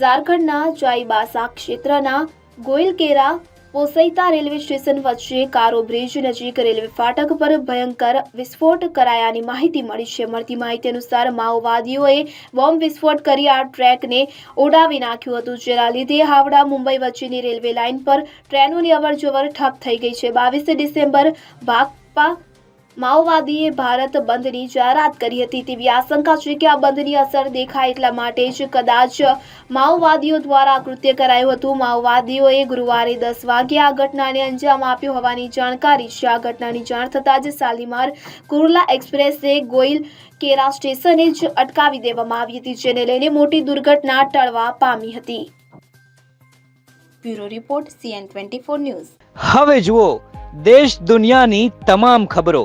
ઝારખંડના ચાઈબાસા ક્ષેત્રના ગોયલકેરા પોસૈતા railway station વચ્ચે કારો બ્રિજ નજીક રેલવે ફાટક પર ભયંકર વિસ્ફોટ કરાયાની માહિતી મળી છે. મળતી માહિતી અનુસાર માઓવાદીઓએ બોમ્બ વિસ્ફોટ કરી આ ટ્રેકને ઉડાવી નાખ્યું હતું, જેના લીધે હાવડા, મુંબઈ વચ્ચેની રેલવે લાઇન પર ટ્રેનોની અવરજવર ઠપ થઈ ગઈ છે. બાવીસ ડિસેમ્બર ભાકપા માઓવાદીએ ભારત બંધની જાહેરાત કરી હતી તેવી આશંકા છે કે આ બંધની અસર દેખાય એટલા માટે જ કદાચ માઓવાદીઓ દ્વારા કૃત્ય કરાયું હતું. માઓવાદીઓએ ગુરુવારે દસ વાગે આ ઘટનાને અંજામ આપ્યો હોવાની જાણકારી છે. આ ઘટનાની જાણ થતાં જ શાલીમાર કુર્લા એક્સપ્રેસે ગોયલ કેરા સ્ટેશને જ અટકાવી દેવામાં આવી હતી જેને લઈને મોટી દુર્ઘટના ટળવા પામી હતી. Bureau report CN twenty four news. હવે જુઓ દેશ દુનિયાની તમામ ખબરો.